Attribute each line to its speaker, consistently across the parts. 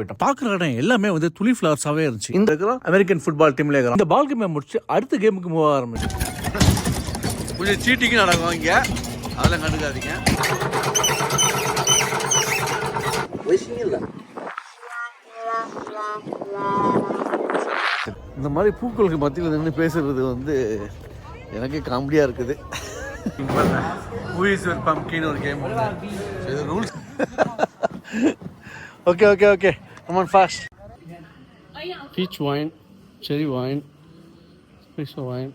Speaker 1: போயிட்டோம். பாக்குற இடம் எல்லாமே வந்து துளி ஃபிளவர்ஸாவே இருந்துச்சு. இந்த இருக்கிற அமெரிக்கன் ஃபுட்பால் டீம்ல இருக்கிறோம் இந்த பால் கேம் முடிச்சு அடுத்த கேமுக்கு மூவ் ஆரம்பிச்சு.
Speaker 2: கொஞ்சம் சீட்டிங் நடக்கும் இங்கே. அதெல்லாம் கண்டுக்காதீங்க. இந்த மாதிரி பூக்களுக்கு மத்தியில் நின்று பேசுறது வந்து எனக்கு காமெடியாக இருக்குது. மூவிஸ் ஒரு பம்கின்னு ஒரு கேம் இது rules okay okay okay Come on fast.
Speaker 3: Peach wine, cherry wine, special wine.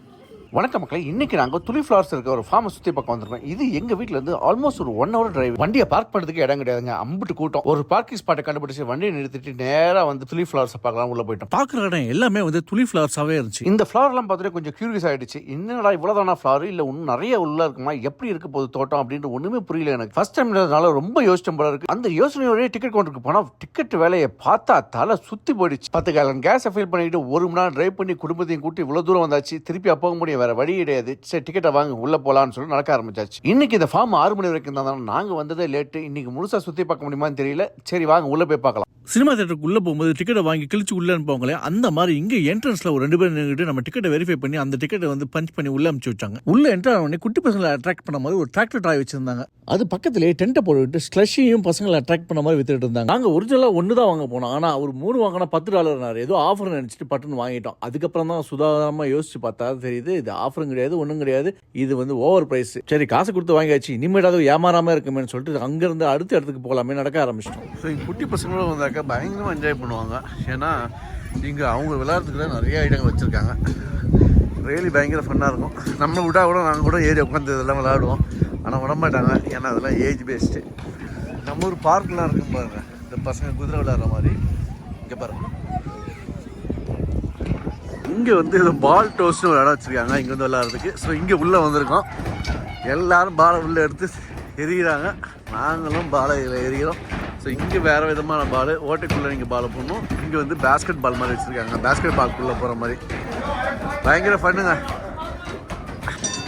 Speaker 1: வணக்கம் மக்களே. இன்னைக்கு நாங்க துளி ஃபிளவர்ஸ் இருக்க ஒரு ஃபார்மை சுத்தி பார்க்க வந்திருக்கோம். இது எங்க வீட்ல இருந்து ஆல்மோஸ்ட் ஒரு ஒன் ஹவர் டிரைவ் வண்டியை பார்க் பண்றதுக்கு இடம் கிடையாதுங்க. அம்பிட்டு கூட்டம். ஒரு பார்க்கிங் ஸ்பாட்டை கண்டுபிடிச்சு வண்டியை நிறுத்திட்டு நேரா வந்து துளி ஃபிளவர்ஸ் பார்க்கலாம். உள்ள போயிட்டோம். பாக்குற இடம் எல்லாமே வந்து துளி ஃபிளவர்ஸாவே இருந்துச்சு. இந்த ஃபிளவர் எல்லாம் பார்த்துட்டு கொஞ்சம் கியூரியஸ் ஆயிடுச்சு. என்னடா இவ்வளவுதானா ஃபிளவர் இல்ல இன்னும் நிறைய உள்ள இருக்குமா? எப்படி இருக்க போகுது தோட்டம் அப்படின்னு ஒண்ணுமே புரியல எனக்கு. ஃபர்ஸ்ட் டைம்னால ரொம்ப யோசிச்ச போல இருக்கு. அந்த யோசனையோடய டிக்கெட் கவுண்டருக்கு போனா டிக்கெட் வேலையை பார்த்தா தலை சுத்தி போயிடுச்சு. பத்து கேலன் கேஸை ஃபில் பண்ணிட்டு ஒரு மணி நேரம் டிரைவ் பண்ணி குடும்பத்தையும் கூட்டி இவ்வளவு தூரம் வந்தாச்சு. திருப்பி போக முடியும் வேற வழி கிடையாது. சரி டிக்கெட்டை வாங்க உள்ள போலாம்னு சொல்லி நடக்க ஆரம்பிச்சாச்சு. இன்னைக்கு இந்த ஃபார்ம் ஆறு மணி வரைக்கும் தான் நாங்க வந்ததே லேட்டு இன்னைக்கு முழுசா சுத்தி பார்க்க முடியுமான்னு தெரியல. சரி வாங்க உள்ள போய் பார்க்கலாம். சினிமா தேட்டருக்குள்ளே போகும்போது டிக்கெட்டை வாங்கி கிழிச்சு உள்ளே அனுப்புவாங்களே அந்த மாதிரி இங்கே என்ட்ரன்ஸில் ஒரு ரெண்டு பேர் நின்றுட்டு நம்ம டிக்கெட்டை வெரிஃபை பண்ணி அந்த டிக்கெட்டை வந்து பஞ்ச் பண்ணி உள்ளே அமுச்சு வச்சாங்க. உள்ள என்ட்ரு உடனே குட்டி பசங்களை அட்ராக்ட் பண்ண மாதிரி ஒரு டிராக்டர் ட்ராய் வச்சிருந்தாங்க. அது பக்கத்துலேயே டென்ட்டை போட்டுவிட்டு ஸ்லஷியும் பசங்களை அட்ராக்ட் பண்ண மாதிரி வித்துட்டு இருந்தாங்க. நாங்கள் ஒரிஜினலாக ஒன்று தான் வாங்க போனோம். ஆனால் அவர் மூணு வாங்கினா பத்து டாலர்னாரு ஏதோ ஆஃபர் நினைச்சிட்டு பட்டுன்னு வாங்கிட்டோம். அதுக்கப்புறம் தான் சுதாரணமா யோசிச்சு பார்த்தா தெரியுது இது ஆஃபரும் கிடையாது ஒன்றும் கிடையாது. இது வந்து ஓவர் பிரைஸ் சரி காசு கொடுத்து வாங்கியாச்சு. இனிமேட்டாவது ஏமாறாமல் இருக்குமேனு சொல்லிட்டு அங்கேருந்து அடுத்த இடத்துக்கு போகலாமே நடக்க ஆரம்பிச்சிட்டோம்.
Speaker 2: ஸோ இங்கே குட்டி பசங்களும் பார்க்க பயங்கரமாக என்ஜாய் பண்ணுவாங்க. ஏன்னா இங்கே அவங்க விளையாடுறதுக்குலாம் நிறையா இடங்கள் வச்சுருக்காங்க. ரியலி பயங்கர ஃபன்னாக இருக்கும். நம்ம விட்டா கூட நாங்கள் கூட ஏறி உட்காந்து இதெல்லாம் விளையாடுவோம். ஆனால் விட மாட்டாங்க ஏன்னா அதெல்லாம் ஏஜ் பேஸ்டு நம்ம ஊர் பார்க்கெலாம் இருக்கும் பாருங்க. இந்த பசங்க குதிரை விளையாடுற மாதிரி. இங்கே பாருங்க. இங்கே வந்து இந்த பால் டோஸ்ட்னு ஒரு இடம் வச்சுருக்காங்க. இங்கே வந்து விளையாடுறதுக்கு. ஸோ இங்கே உள்ளே வந்திருக்கோம். எல்லாரும் பாலை உள்ளே எடுத்து எரிகிறாங்க நாங்களும் பாலை எரிகிறோம் ஸோ இங்கே வேறு விதமான பால் ஓட்டைக்குள்ளே நீங்கள் பாலை போடணும். இங்கே வந்து பேஸ்கெட் பால் மாதிரி வச்சுருக்காங்க. பேஸ்கெட் பால்குள்ளே போகிற மாதிரி. பயங்கர ஃபண்ணுங்க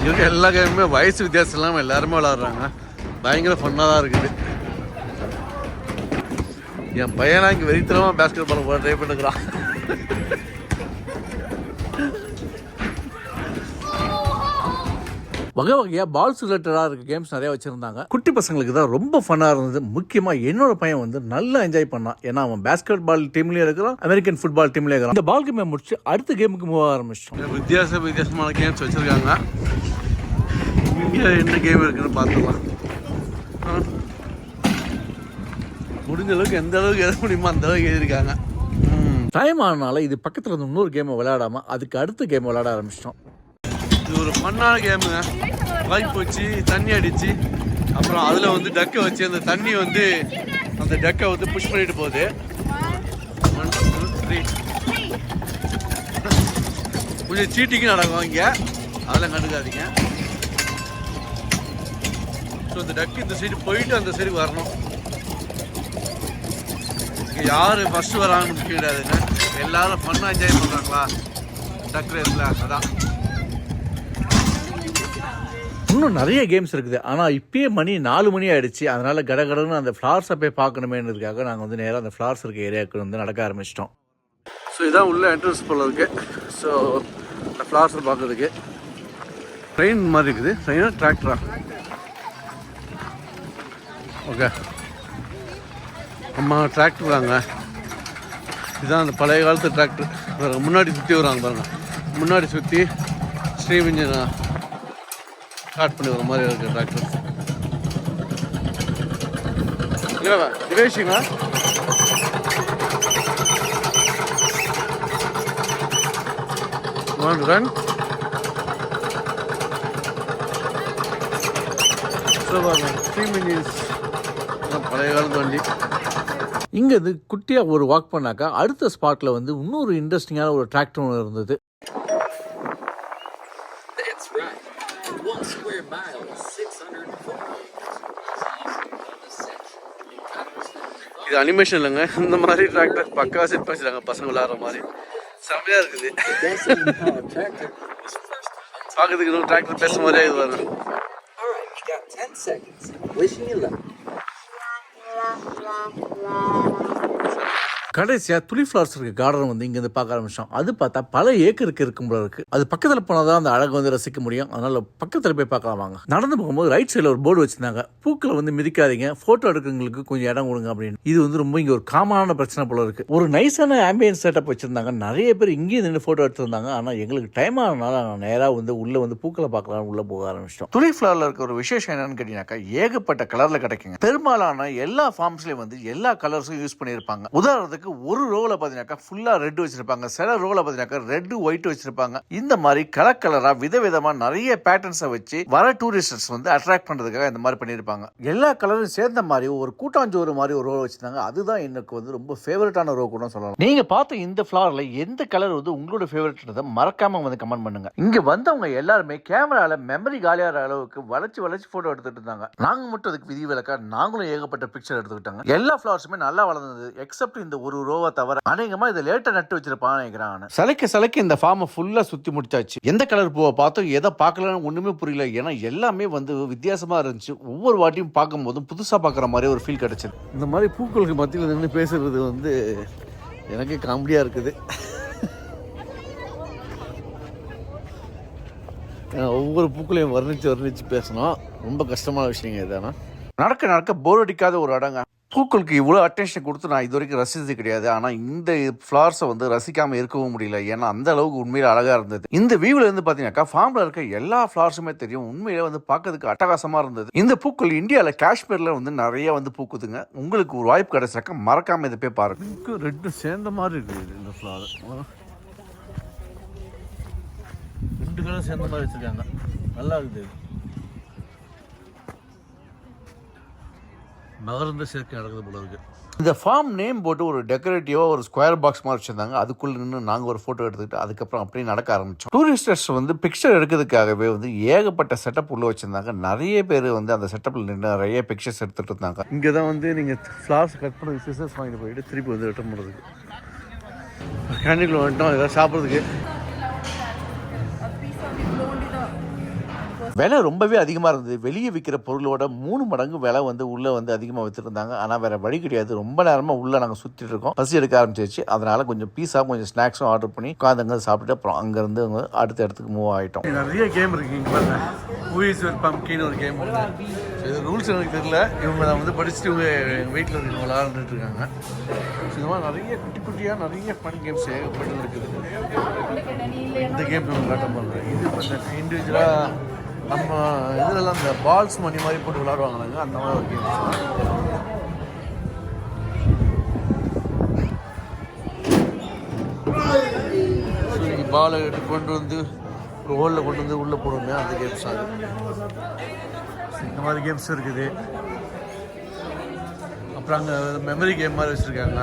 Speaker 2: இவங்க எல்லா கேமுமே வயசு வித்தியாசம் இல்லாமல் எல்லாருமே விளாட்றாங்க. பயங்கர ஃபன்னாக தான் இருக்குது. என் பையனா இங்கே வெறித்தனமாக பேஸ்கெட் பால் போட ட்ரை பண்ணுறான்
Speaker 1: வகை வகையா பால்ஸ் ரிலேட்டடாக இருக்க கேம்ஸ் நிறைய வச்சிருந்தாங்க. குட்டி பசங்களுக்கு தான் ரொம்ப ஃபன்னாக இருந்தது. முக்கியமா என்னோட பையன் வந்து நல்லா என்ஜாய் பண்ணான். ஏன்னா அவன் பேஸ்கெட் பால் டீம்லயும் இருக்கிறான் அமெரிக்கன் ஃபுட்பால் டீம்லயும் இருக்கிறான். இந்த பால் கேமை முடிச்சு அடுத்த கேமுக்கு மூவ் ஆரம்பிச்சிட்டோம்.
Speaker 2: வித்தியாச வித்தியாசமான கேம்ஸ் வச்சுருக்காங்க. இங்கே என்ன கேம் இருக்குன்னு பார்த்துக்கலாம். முடிஞ்ச அளவுக்கு எந்த அளவுக்கு எழுத முடியுமோ அந்த அளவுக்கு எழுதியிருக்காங்க.
Speaker 1: டைம் ஆனால இது பக்கத்துல இருந்து இன்னொரு கேமை விளையாடாம அதுக்கு அடுத்த கேம் விளையாட ஆரம்பிச்சிட்டோம்.
Speaker 2: இது ஒரு பண்ணான கேமுங்க. பைப் வச்சு தண்ணி அடிச்சு அப்புறம் அதில் வந்து டக்கை வச்சு அந்த தண்ணி வந்து அந்த டக்கை வந்து புஷ் பண்ணிட்டு போகுது. One, கொஞ்சம் சீட்டிங் நடக்கும் இங்கே. அதெல்லாம் கண்டுக்காதீங்க. ஸோ இந்த டக்கு இந்த சைடு போயிட்டு அந்த சைடு வரணும். இங்கே யார் ஃபஸ்ட்டு வராங்கன்னு கிடையாதுங்க எல்லாரும் ஃபன்னாக என்ஜாய் பண்ணுறாங்களா டக் ரேஸில் அதான்.
Speaker 1: இன்னும் நிறைய கேம்ஸ் இருக்குது. ஆனால் இப்பயே மணி நாலு மணி ஆயிடுச்சு. அதனால் கடகடன்னு அந்த ஃப்ளார்ஸை போய் பார்க்கணுமேன்றதுக்காக நாங்கள் வந்து நேராக அந்த ஃப்ளார்ஸ் இருக்க ஏரியாவுக்கு வந்து நடக்க ஆரம்பிச்சிட்டோம்.
Speaker 2: ஸோ இதான் உள்ள என்ட்ரன்ஸ் போல இருக்கு. ஸோ அந்த ஃப்ளார்ஸை பார்க்கறதுக்கு. ட்ரெயின் மாதிரி இருக்குது. ட்ரெயினாக டிராக்டரா ஓகே அம்மா டிராக்டர் வராங்க இதுதான் அந்த பழைய காலத்து டிராக்டர் முன்னாடி சுற்றி வராங்க பாருங்கள் முன்னாடி சுற்றி ஸ்ட்ரீம் ஸ்டார்ட் பண்ணி வர மாதிரி இருக்கு டிராக்டர் இல்லைவா திவேஷிங்களா Want to run? So, three minutes. பழைய காலத்து வண்டி.
Speaker 1: இங்க குட்டியாக குட்டியா ஒரு வாக் பண்ணாக்கா அடுத்த ஸ்பாட்ல வந்து இன்னொரு இன்ட்ரெஸ்டிங்கான ஒரு டிராக்டர் ஒன்று இருந்தது.
Speaker 2: அனிமேஷன் இல்லைங்க. இந்த மாதிரி டிராக்டர் பக்கா செட் பண்ணிச்சிருக்காங்க பசங்க விளையாடுற மாதிரி. செம்மையா இருக்குது. பார்க்கறதுக்கு இன்னும் டிராக்டர் பேசுற மாதிரியே இது வருது
Speaker 4: All right, you got 10 seconds. Wishing you luck.
Speaker 2: கடைசியாக துளி ஃப்ளவர்ஸ் இருக்க கார்டன் வந்து இங்கேருந்து பார்க்க ஆரம்பிச்சோம் அது பார்த்தா பல ஏக்கருக்கு இருக்கும் போல இருக்கு. அது பக்கத்தில் போனால் தான் அந்த அழகை வந்து ரசிக்க முடியும். அதனால பக்கத்தில் போய் பார்க்கலாம் வாங்க. நடந்து போகும்போது ரைட் சைடில் ஒரு போர்டு வச்சிருந்தாங்க. பூக்களை வந்து மிதிக்காதீங்க. ஃபோட்டோ எடுக்கிறவங்களுக்கு கொஞ்சம் இடம் கொடுங்க அப்படின்னு. இது வந்து ரொம்ப இங்கே ஒரு காமனான பிரச்சனை போல இருக்கு. ஒரு நைஸான ஆம்பியன்ஸ் செட்டப் வச்சிருந்தாங்க. நிறைய பேர் இங்கேயே நின்று ஃபோட்டோ எடுத்திருந்தாங்க. ஆனால் எங்களுக்கு டைம் ஆனதுனால நேராக வந்து உள்ளே வந்து பூக்களை பார்க்கலாம் உள்ளே போக ஆரம்பிச்சிட்டோம்.
Speaker 1: துளி ஃப்ளவரில் இருக்க ஒரு விசேஷம் என்னன்னு கேட்டீங்கன்னாக்கா ஏகப்பட்ட கலரில் கிடைக்குங்க. பெரும்பாலான எல்லா ஃபார்ம்ஸ்லேயும் வந்து எல்லா கலர்ஸும் யூஸ் பண்ணியிருப்பாங்க. உதாரணத்துக்கு ஒரு ரோவில் பார்த்தீங்கன்னாக்கா ஃபுல்லாக ரெட் வச்சிருப்பாங்க. சில ரோவில் பார்த்தீங்கன்னாக்கா ரெட் ஒயிட் வச்சிருப்பாங்க. இந்த மாதிரி கலர் கலராக விதவிதமாக நிறைய பேட்டர்ன்ஸை வச்சு வர டூரிஸ்டர்ஸ் வந்து அட்ராக்ட் பண்ணுறதுக்காக இந்த மாதிரி பண்ணியிருப்பாங்க. எல்லா கலரும் சேர்ந்த மாதிரி ஒரு கூட்டாஞ்சோறு மாதிரி ஒரு ரோ வச்சிருந்தாங்க. அதுதான் எனக்கு வந்து ரொம்ப ஃபேவரட்டான ரோ கூட சொல்லலாம். நீங்கள் பார்த்த இந்த ஃப்ளாரில் எந்த கலர் வந்து உங்களோட ஃபேவரட்ன்றதை மறக்காமல் வந்து கமெண்ட் பண்ணுங்க. இங்கே வந்தவங்க எல்லாருமே கேமராவில் மெமரி காலியாகிற அளவுக்கு வளைச்சு வளைச்சு ஃபோட்டோ எடுத்துகிட்டு இருந்தாங்க. நாங்கள் மட்டும் அதுக்கு விதி விலக்கா நாங்களும் ஏகப்பட்ட பிக்சர் எடுத்துக்கிட்டாங்க. எல்லா ஃப்ளவர்ஸுமே நல்லா வளர்ந்தது எக்ஸப்ட் இந்த ஒரு ரோவை தவிர அநேகமா இதை லேட்டா நட்டு வச்சிருப்பான்னு நினைக்கிறாங்க சிலைக்கு சிலைக்கு இந்த ஃபார்மை ஃபுல்லா சுத்தி முடிச்சாச்சு. எந்த கலர் பூவை பார்த்தோம் எதை பார்க்கலன்னு ஒண்ணுமே புரியல. ஏன்னா எல்லாமே வந்து வித்தியாசமா இருந்துச்சு. ஒவ்வொரு வாட்டியும் பார்க்கும்போதும் புதுசா பார்க்குற மாதிரி ஒரு ஃபீல் கிடைச்சது.
Speaker 2: இந்த மாதிரி பூக்களுக்கு மத்தியில் நின்று பேசுறது வந்து எனக்கு காமெடியாக இருக்குது. ஒவ்வொரு பூக்களையும் வர்ணித்து வர்ணித்து பேசணும். ரொம்ப கஷ்டமான விஷயங்க இதானா
Speaker 1: நடக்க நடக்க போர் அடிக்காத ஒரு இடங்க பூக்களுக்கு இவ்வளோ அட்டென்ஷன் கொடுத்து நான் இது வரைக்கும் ரசித்தது கிடையாது. ஆனால் இந்த ஃப்ளவர்ஸை வந்து ரசிக்காமல் இருக்கவும் முடியல. ஏன்னா அந்த அளவுக்கு உண்மையில் அழகாக இருந்தது. இந்த வியூவில் இருந்து பார்த்தீங்கன்னாக்கா ஃபார்மில் இருக்க எல்லா ஃப்ளவர்ஸுமே தெரியும். உண்மையிலே வந்து பார்க்கறதுக்கு அட்டகாசமாக இருந்தது. இந்த பூக்கள் இந்தியாவில் காஷ்மீரில் வந்து நிறைய வந்து பூக்குதுங்க. உங்களுக்கு ஒரு வாய்ப்பு கிடைச்சாக்கா மறக்காமல் இதை போய் பாருங்க.
Speaker 2: பிங்க்கும் சேர்ந்த மாதிரி இருக்குது இந்த ஃப்ளவர் ரெண்டு கலர் சேர்ந்த மாதிரி வச்சுருக்காங்க. நல்லா இருக்குது இது. மகரந்த சேர்க்கை நடக்குது போல இருக்கு.
Speaker 1: இந்த ஃபார்ம் நேம் போட்டு ஒரு டெக்கரேட்டிவாக ஒரு ஸ்கொயர் பாக்ஸ் மாதிரி வச்சிருந்தாங்க. அதுக்குள்ள நின்று நாங்கள் ஒரு ஃபோட்டோ எடுத்துக்கிட்டு அதுக்கப்புறம் அப்படியே நடக்க ஆரம்பிச்சோம். டூரிஸ்டர்ஸ் வந்து பிக்சர் எடுக்கிறதுக்காகவே வந்து ஏகப்பட்ட செட்டப் உள்ள வச்சிருந்தாங்க. நிறைய பேர் வந்து அந்த செட்டப்பில் நின்று நிறைய பிக்சர்ஸ் எடுத்துட்டு இருந்தாங்க.
Speaker 2: இங்கே தான் வந்து நீங்கள் ஃப்ளவர்ஸ் கட் பண்ணி சிசர்ஸ் வாங்கிட்டு போயிட்டு திருப்பி வந்து ரிட்டர்ன் பண்ணுறதுக்கு கேண்டீனில் வந்துட்டோம். ஏதாவது சாப்பிட்றதுக்கு.
Speaker 1: விலை ரொம்பவே அதிகமாக இருந்தது. வெளியே விற்கிற பொருளோட மூணு மடங்கு விலை வந்து உள்ளே வந்து அதிகமாக வச்சுருந்தாங்க ஆனால் வேற வழி கிடையாது. ரொம்ப நேரமாக உள்ளே நாங்கள் சுற்றிட்டு இருக்கோம். பசி எடுக்க ஆரம்பிச்சிருச்சு. அதனால கொஞ்சம் பீஸா கொஞ்சம் ஸ்நாக்ஸும் ஆர்டர் பண்ணி உட்காந்துங்க சாப்பிட்டு அப்புறம் அங்கேருந்து அடுத்த இடத்துக்கு மூவ் ஆகிட்டோம்
Speaker 2: நிறைய கேம் இருக்கு. பாருங்க. மூவிஸ் ஒரு கேம் இருக்கு. இது ரூல்ஸ் எனக்கு தெரியல. இவங்க நான் வந்து படிச்சுட்டு இவங்க எங்கள் வீட்டில் இருக்கவங்க விளாண்டுட்டு இருக்காங்க. மாதிரி நிறைய குட்டி குட்டியாக நிறைய ஃபன் கேம்ஸ் ஏகப்பட்டு இருக்குது. இந்த கேம் நம்ம விளாட்டம் பண்ணுறேன் இது கொஞ்சம் இண்டிவிஜுவலாக நம்ம இதுலலாம் இந்த பால்ஸ் மணி மாதிரி போட்டு விளாடுவாங்களாங்க? அந்த மாதிரி ஒரு கேம்ஸ் பாலை எடுத்து கொண்டு வந்து ஒரு ஹோலில் கொண்டு வந்து உள்ளே போடுவோமே அந்த கேம்ஸ் அது இந்த மாதிரி கேம்ஸ் இருக்குது. அப்புறம் அங்கே மெமரி கேம் மாதிரி வச்சுருக்காங்க.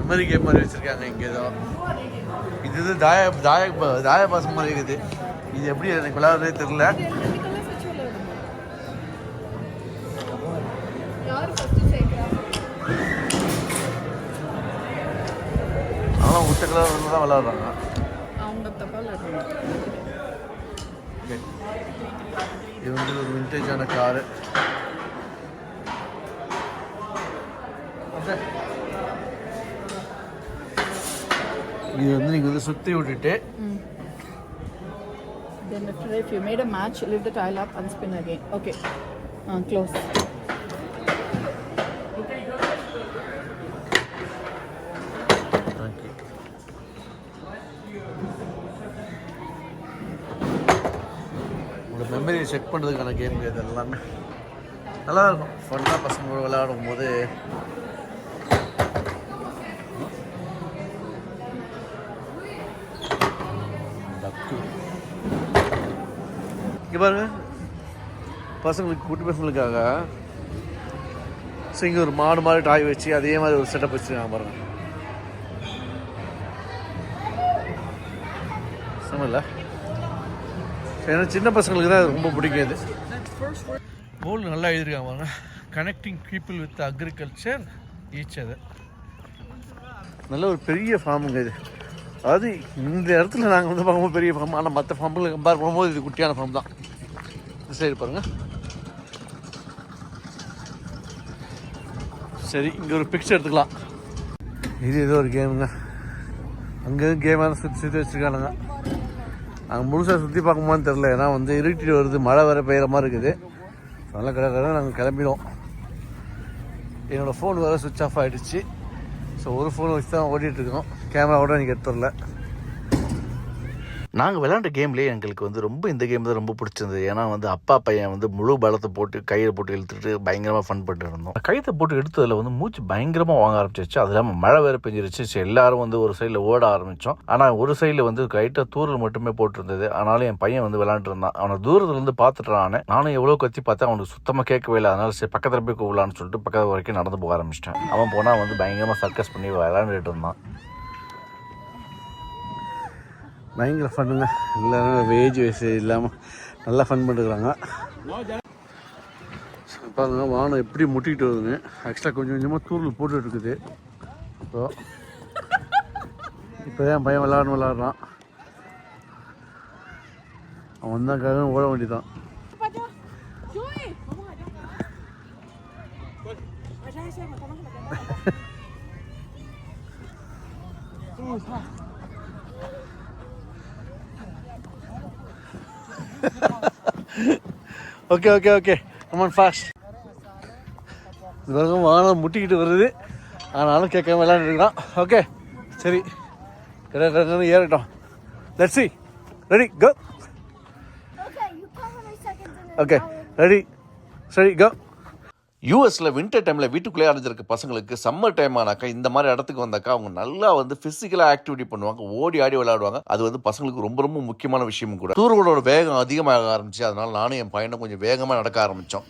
Speaker 2: மெமரி கேம் மாதிரி வச்சுருக்காங்க இங்கே ஏதோ. இது இது தாய தாய தாய பாசம் மாதிரி இருக்குது. இது எப்படி எனக்கு விளையாடுறதே தெரில ஆனால் உச்ச கலர் தான் Okay. இது வந்து ஒரு விண்டேஜான காரு இது வந்து நீங்கள் வந்து சுற்றி விட்டுட்டு
Speaker 5: Then after if you made a match, lift the tile up and spin again. Okay. Uh, close.
Speaker 2: Okay உங்களோட மெமரியை செக் பண்ணுறதுக்கான கேம் இது எல்லாமே நல்லா இருக்கும் ஃபன்னாக பசங்களோட விளையாடும் போது இங்கே பாருங்க. பசங்களுக்கு குட்டி பசங்களுக்காக ஸோ இங்கே ஒரு மாடு மாதிரி டாய் வச்சு அதே மாதிரி ஒரு செட்டப் வச்சுருக்காங்க பாருங்க. செம்மல்ல? ஏன்னா சின்ன பசங்களுக்கு தான் அது ரொம்ப பிடிக்கும் இது. போல் நல்லா எழுதியிருக்காங்க பாருங்க. Connecting people with agriculture each அது நல்ல ஒரு பெரிய ஃபார்முங்க இது. அதாவது இந்த இடத்துல நாங்கள் வந்து பார்க்கும்போது பெரிய ஃபார்ம் ஆனால் மற்ற ஃபார்மில் கம்பேர் பண்ணும்போது இது குட்டியான ஃபார்ம் தான். இந்த சைடு பாருங்கள் சரி இங்கே ஒரு பிக்சர் எடுத்துக்கலாம். இது ஏதோ ஒரு கேமுங்க அங்கே கேமான சுற்றி சுற்றி வச்சுருக்கானுங்க. நாங்கள் முழுசாக சுற்றி பார்க்குமான்னு தெரில ஏன்னா வந்து இருட்டிட்டு வருது மழை வர பெய்கிற மாதிரி இருக்குது. அதெல்லாம் கிடக்கிறத நாங்கள் கிளம்பிடுவோம் என்னோடய ஃபோன் வேறு சுவிட்ச் ஆஃப் ஆகிடுச்சு ஸோ ஒரு ஃபோனை வச்சு தான் ஓடிட்டுருக்கோம் கேமரா கூட எனக்கு எடுத்து வரல.
Speaker 1: நாங்கள் விளையாண்ட கேம்லேயே எங்களுக்கு வந்து ரொம்ப இந்த கேம் தான் ரொம்ப பிடிச்சிருந்தது. ஏன்னா வந்து அப்பா பையன் வந்து முழு பலத்தை போட்டு கையை போட்டு இழுத்துட்டு பயங்கரமாக ஃபன் பண்ணிட்டு இருந்தோம். கையத்தை போட்டு எடுத்ததில் வந்து மூச்சு பயங்கரமாக வாங்க ஆரம்பிச்சிருச்சு. அது இல்லாமல் மழை வேறு பெஞ்சிருச்சு. எல்லாரும் வந்து ஒரு சைடில் ஓட ஆரம்பித்தோம் ஆனால் ஒரு சைடில் வந்து கைட்ட தூரல் மட்டுமே போட்டிருந்தது. ஆனாலும் என் பையன் வந்து விளையாண்டு இருந்தான். அவனை தூரத்துலேருந்து இருந்து நானும் எவ்வளோ கத்தி பார்த்தா அவனுக்கு சுத்தமாக கேட்கவே இல்லை. அதனால சரி பக்கத்தில் போய் கூப்பிடலான்னு சொல்லிட்டு பக்கத்து வரைக்கும் நடந்து போக ஆரம்பிச்சிட்டேன். அவன் போனால் வந்து பயங்கரமாக சர்க்கஸ் பண்ணி விளாண்டுட்டு இருந்தான்.
Speaker 2: பயங்கர ஃபன்னுங்க எல்லாரும் வேஜ் வயசு இல்லாமல் நல்லா ஃபன் பண்ணுறாங்க பாருங்க வானம் எப்படி முட்டிக்கிட்டு வருதுங்க எக்ஸ்ட்ரா கொஞ்சம் கொஞ்சமாக தூரில் போட்டுட்டு இருக்குது இப்போ இப்போ தான் பையன் விளாட்ணும் விளாட்றான். அவன் வந்தாக்காக ஓட வேண்டியதான் okay okay okay come on fast இது வரைக்கும் வானம் முட்டிக்கிட்டு வருது ஆனாலும் கேட்காம விளையாண்டுருக்கான் ஓகே சரி கடற்கரை ஏறட்டும் let's see ready go
Speaker 6: Okay, you count how many seconds in an
Speaker 2: okay
Speaker 6: hour.
Speaker 2: Ready சரி கோ
Speaker 1: யூஎஸில் வின்டர் டைம்ல வீட்டுக்குள்ளே அடைஞ்சிருக்க பசங்களுக்கு சம்மர் டைம் ஆனாக்கா இந்த மாதிரி இடத்துக்கு வந்தாக்கா அவங்க நல்லா வந்து பிசிக்கலா ஆக்டிவிட்டி பண்ணுவாங்க ஓடி ஆடி விளையாடுவாங்க. அது வந்து பசங்களுக்கு ரொம்ப ரொம்ப முக்கியமான விஷயமும் கூட. தூரோட வேகம் அதிகமாக ஆரம்பிச்சு அதனால நானும் என் பையனும் கொஞ்சம் வேகமா நடக்க ஆரம்பிச்சோம்.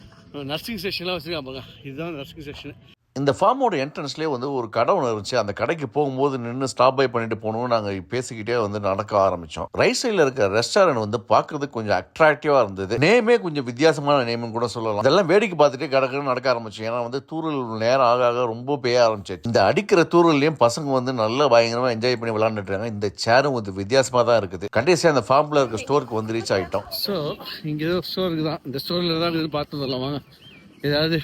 Speaker 3: நர்சிங் செஷன்லாம் வச்சுருக்காங்க இதுதான் நர்சிங் செஷன்
Speaker 1: இந்த ஃபார்மோட என்ட்ரன்ஸ்லேயே வந்து ஒரு கடை ஒன்று இருந்துச்சு. அந்த கடைக்கு போகும்போது நின்று ஸ்டாப் பை பண்ணிட்டு போகணும்னு நாங்கள் பேசிக்கிட்டே வந்து நடக்க ஆரம்பித்தோம் ரைட் சைடில் இருக்க ரெஸ்டாரண்ட் வந்து பார்க்கறதுக்கு கொஞ்சம் அட்ராக்டிவாக இருந்தது. நேமே கொஞ்சம் வித்தியாசமான நேம்னு கூட சொல்லலாம். அதெல்லாம் வேடிக்கை பார்த்துட்டே கடற்கரை நடக்க ஆரம்பிச்சு ஏன்னா வந்து தூரல் நேரம் ஆக ஆக ரொம்ப பெய்ய ஆரம்பிச்சு இந்த அடிக்கிற தூரல்லையும் பசங்க வந்து நல்லா பயங்கரமாக என்ஜாய் பண்ணி விளாண்டுட்டு இந்த சேரும் வந்து வித்தியாசமாக தான் இருக்குது. கடைசியாக அந்த ஃபார்மில் இருக்க ஸ்டோருக்கு வந்து ரீச் ஆகிட்டோம்
Speaker 3: ஸோ இங்கே ஸ்டோருக்கு தான் இந்த ஸ்டோரில் தான் இது பார்த்து சொல்லலாம் ஏதாவது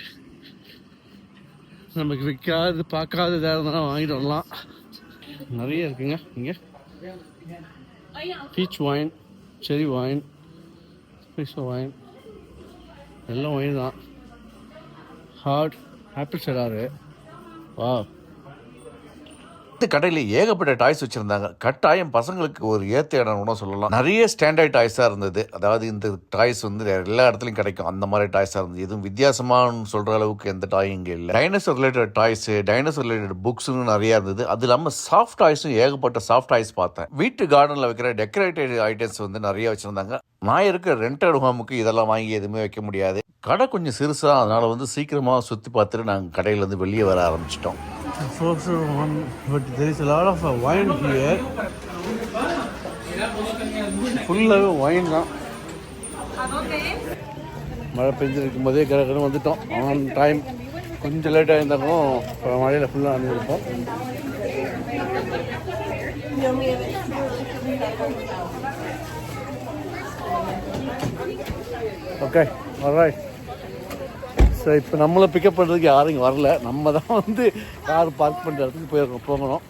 Speaker 3: நமக்கு விற்காது பார்க்காத ஏதாவது இருந்தாலும் வாங்கிட்டு வரலாம் நிறைய இருக்குங்க இங்கே. பீச் வாயின் செரி வாயின் ஸ்பைஸோ வாயின் எல்லாம் ஒயின் தான். ஹார்ட் ஆப்பிள் செடாரு வா
Speaker 1: இந்த கடையில் ஏகப்பட்ட டாய்ஸ் வச்சுருந்தாங்க. கட்டாயம் பசங்களுக்கு ஒரு ஏற்ற இடம் கூட சொல்லலாம். நிறைய ஸ்டாண்டர்ட் டாய்ஸாக இருந்தது. அதாவது இந்த டாய்ஸ் வந்து எல்லா இடத்துலையும் கிடைக்கும். அந்த மாதிரி டாய்ஸாக இருந்தது. எதுவும் வித்தியாசமானு சொல்கிற அளவுக்கு எந்த டாயும் இங்கே இல்லை. Dinosaur related toys dinosaur related புக்ஸுன்னு நிறையா இருந்தது. அது இல்லாமல் சாஃப்ட் டாய்ஸும் ஏகப்பட்ட சாஃப்ட் டாய்ஸ் பார்த்தேன். வீட்டு கார்டனில் வைக்கிற டெக்கரேட்டட் ஐட்டம்ஸ் வந்து நிறைய வச்சுருந்தாங்க. நான் இருக்க ரெண்டட் ஹோமுக்கு இதெல்லாம் வாங்கி எதுவுமே வைக்க முடியாது. கடை கொஞ்சம் சிறுசாக அதனால் வந்து சீக்கிரமாக சுற்றி பார்த்துட்டு நாங்கள் கடையிலேருந்து வெளியே வர ஆரம்பிச்சிட்டோம்.
Speaker 2: Folks one one, but there is a lot of uh, wine here. ஃபுல்லாகவே ஒயின் தான் மழை பெஞ்சிருக்கும் போதே கிடக்குன்னு வந்துட்டோம் ஆன் டைம் கொஞ்சம் லேட்டாக இருந்தாலும் இப்போ மழையில் ஃபுல்லாக அணிஞ்சிருப்போம் ஓகே alright ஸோ இப்போ நம்மளை பிக்கப் பண்ணுறதுக்கு யாரும் இங்கே வரல. நம்ம தான் வந்து கார் பார்க் பண்ணுற இடத்துக்கு போயிருக்கோம் போகணும்.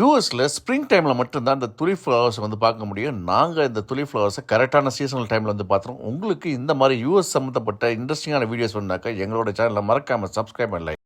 Speaker 1: யூஎஸில் ஸ்ப்ரிங் டைமில் மட்டும்தான் இந்த துளி ஃப்ளவர்ஸை வந்து பார்க்க முடியும். நாங்கள் இந்த துளி ஃப்ளவர்ஸை கரெக்டான சீசனல் டைமில் வந்து பார்த்துருவோம். உங்களுக்கு இந்த மாதிரி யூஎஸ் சம்மந்தப்பட்ட இன்ட்ரெஸ்டிங்கான வீடியோஸ் வந்தாக்கா எங்களோட சேனலில் மறக்காமல் சப்ஸ்கிரைப் பண்ணலை